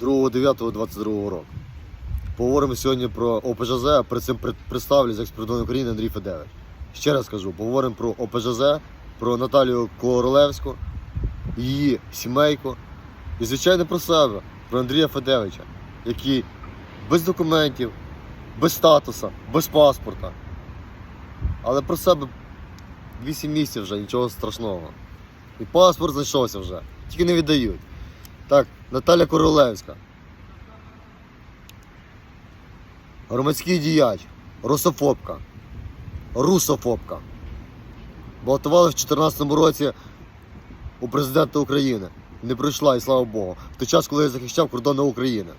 2.9.22 року. Поговоримо сьогодні про ОПЖЗ, при цим представлюсь екс-президент України Андрій Федевич. Ще раз кажу, поговоримо про ОПЖЗ, про Наталію Королевську, її сімейку і, звичайно, про себе, про Андрія Федевича, який без документів, без статуса, без паспорта. Але про себе 8 місяців вже, нічого страшного. І паспорт знайшовся вже, тільки не віддають. Так, Наталя Королевська. Громадський діяч, русофобка, русофобка. Балотували в 2014 році у президента України. Не пройшла, і слава Богу. В той час, коли я захищав кордони України.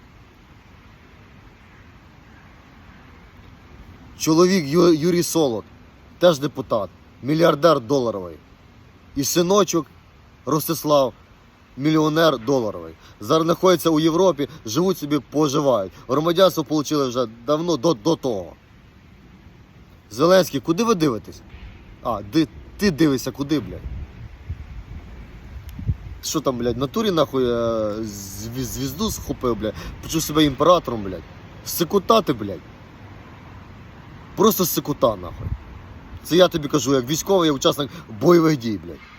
Чоловік Ю- Юрій Солод, теж депутат, мільярдер доларовий. І синочок Ростислав, мільйонер доларовий. Зараз знаходяться у Європі, живуть собі, поживають. Громадянство отримали вже давно до, до того. Зеленський, куди ви дивитесь? А, ди, ти дивишся, куди, блядь? Що там, блядь, натурі нахуй е, звізду схопив, блядь, почув себе імператором, блядь. Секутати, блядь. Просто секута, нахуй. Це я тобі кажу, як військовий, як учасник бойових дій, блядь.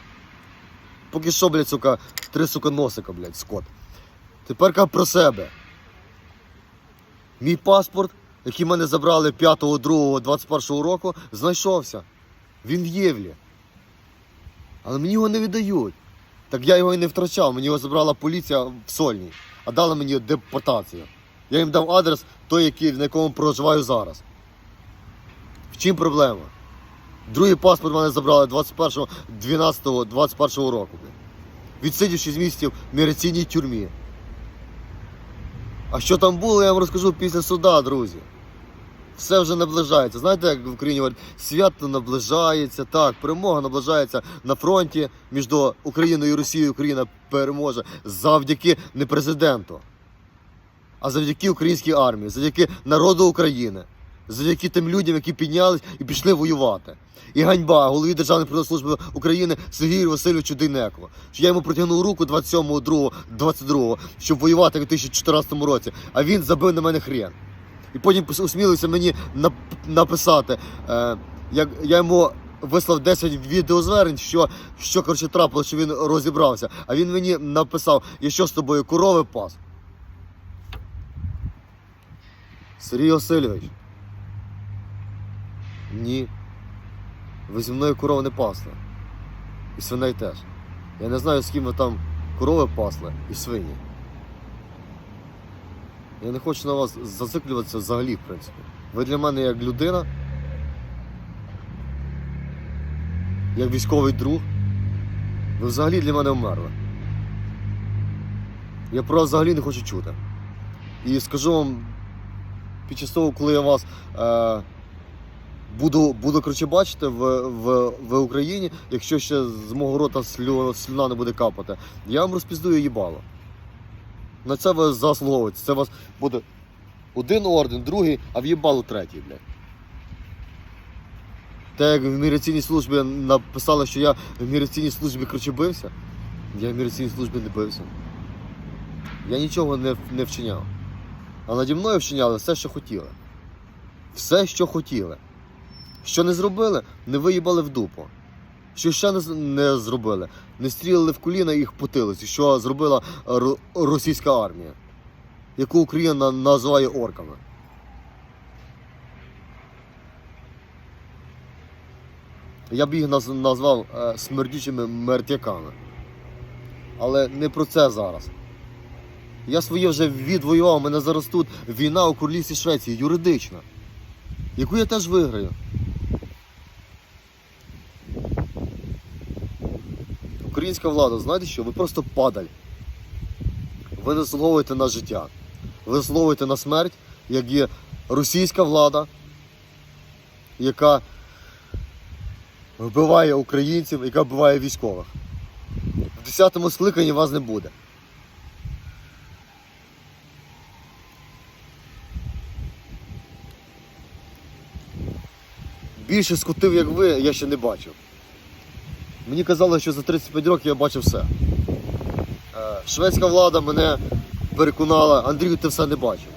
Поки що, блядь, сука, три сука носика, блядь, скот. Тепер про себе. Мій паспорт, який мене забрали 5.2.21 року, знайшовся. Він в Євлі. Але мені його не віддають. Так я його і не втрачав, мені його забрала поліція в Сольній, а дала мені депортацію. Я їм дав адрес той, який, на якому проживаю зараз. В чим проблема? Другий паспорт мене забрали 21.12.21 року. блін. Відсидів 6 місяців в міграційній тюрмі. А що там було, я вам розкажу після суда, друзі. Все вже наближається. Знаєте, як в Україні говорять, свято наближається, так, перемога наближається на фронті між Україною і Росією. Україна переможе завдяки не президенту, а завдяки українській армії, завдяки народу України, завдяки тим людям, які піднялись і пішли воювати. І ганьба голові Державної прикордонної служби України Сергію Васильовичу Дейнекову. Що я йому протягнув руку 27.02.22, щоб воювати в 2014 році, а він забив на мене хрен. І потім усмілився мені написати. Е, як я йому вислав 10 відеозвернень, що, що коротше трапило, що він розібрався. А він мені написав: я що з тобою корови пас? Сергій Васильович. Ні. Ви зі мною корови не пасли. І свиней теж. Я не знаю, з ким ви там корови пасли і свині. Я не хочу на вас зациклюватися взагалі, в принципі. Ви для мене як людина, як військовий друг, ви взагалі для мене вмерли. Я про вас взагалі не хочу чути. І скажу вам, під час того, коли я вас е, буду, буду коротше, бачити в, в, в Україні, якщо ще з мого рота слю, слюна не буде капати, я вам розпіздую їбало. На це ви заслуговуєте. Це у вас буде один орден, другий, а в'їбало третій, блядь. Те, як в міграційній службі написали, що я в міграційній службі коротше, бився, я в міграційній службі не бився. Я нічого не, не вчиняв. А наді мною вчиняли все, що хотіли. Все, що хотіли. Що не зробили, не виїбали в дупу. Що ще не, зробили? Не стрілили в коліна і їх потилиці, що зробила ро- російська армія, яку Україна називає орками. Я б їх назвав е, смердючими мертяками. Але не про це зараз. Я своє вже відвоював, мене зараз тут війна у королівстві Швеції, юридична, яку я теж виграю. Українська влада, знаєте що? Ви просто падаль. Ви заслуговуєте на життя. Ви заслуговуєте на смерть, як є російська влада, яка вбиває українців, яка вбиває військових. В 10-му скликанні вас не буде. Більше скотив, як ви, я ще не бачив. Мені казали, що за 35 років я бачив все. Е, Шведська влада мене переконала, Андрію, ти все не бачив.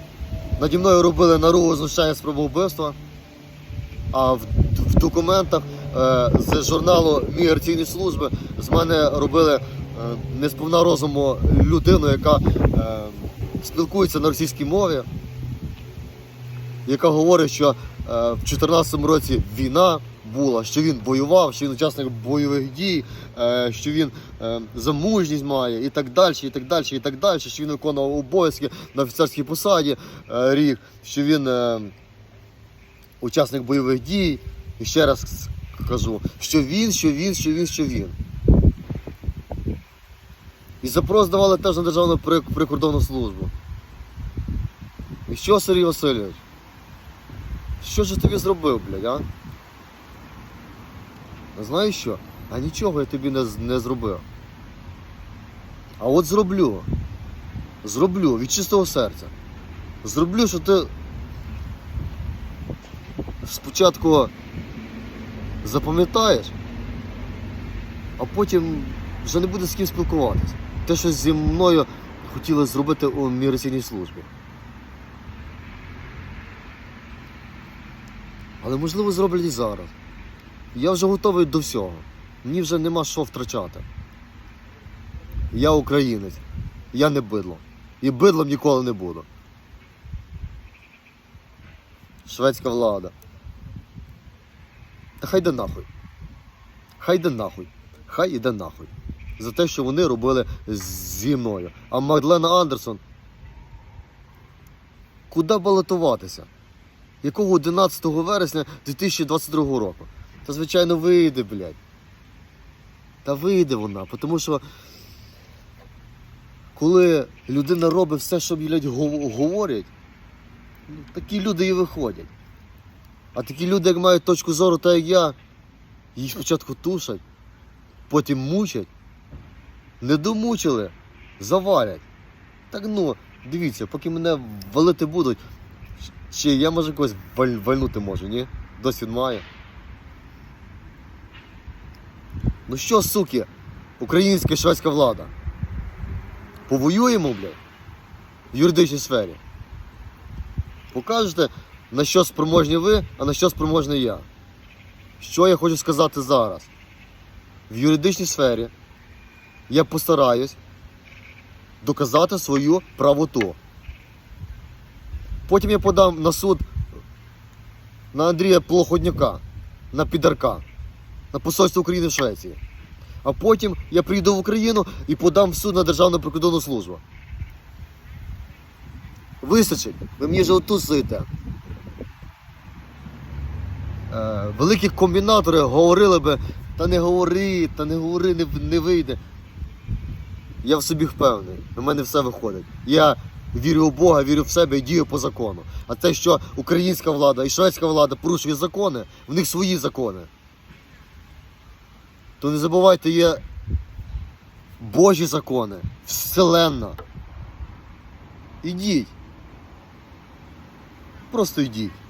Наді мною робили наругу знущання спробу вбивства. А в, в документах е, з журналу Міграційні служби з мене робили е, несповна розуму людину, яка е, спілкується на російській мові, яка говорить, що е, в 2014 році війна була, що він воював, що він учасник бойових дій, е, що він е, замужність має і так далі, і так далі, і так далі, що він виконував обов'язки на офіцерській посаді е, рік, що він учасник бойових дій. І ще раз кажу, що він, що він, що він, що він. І запрос давали теж на Державну прикордонну службу. І що, Сергій Васильович? Що ж тобі зробив, блядь, а? Знаєш що? А нічого я тобі не, не зробив. А от зроблю. Зроблю від чистого серця. Зроблю, що ти спочатку запам'ятаєш, а потім вже не буде з ким спілкуватися. Те, що зі мною хотіли зробити у міграційній службі. Але можливо зроблять і зараз. Я вже готовий до всього. Мені вже нема що втрачати. Я українець. Я не бидло. І бидлом ніколи не буду. Шведська влада. Та хай йде нахуй. Хай йде нахуй. Хай іде нахуй. За те, що вони робили зі мною. А Мадлена Андерсон. Куди балотуватися? Якого 11 вересня 2022 року? Та звичайно вийде, блядь. Та вийде вона, тому що коли людина робить все, що блядь, говорять, ну, такі люди і виходять. А такі люди, як мають точку зору, так як я, їх спочатку тушать, потім мучать, не домучили, завалять. Так ну, дивіться, поки мене валити будуть, ще я може когось валь- вальнути можу, ні? Досвід маю. Ну що, суки, українська шведська влада? Повоюємо, блядь, в юридичній сфері. Покажете, на що спроможні ви, а на що спроможний я. Що я хочу сказати зараз? В юридичній сфері я постараюсь доказати свою правоту. Потім я подам на суд на Андрія Плоходняка, на підарка, на посольство України в Швеції. А потім я приїду в Україну і подам в суд на Державну прикордонну службу. Вистачить, ви мені вже отут стоїте. Е, великі комбінатори говорили би, та не говори, та не говори, не, не вийде. Я в собі впевнений, у мене все виходить. Я вірю у Бога, вірю в себе і дію по закону. А те, що українська влада і шведська влада порушує закони, в них свої закони. То не забувайте, є Божі закони, вселенна. Ідіть. Просто йдіть.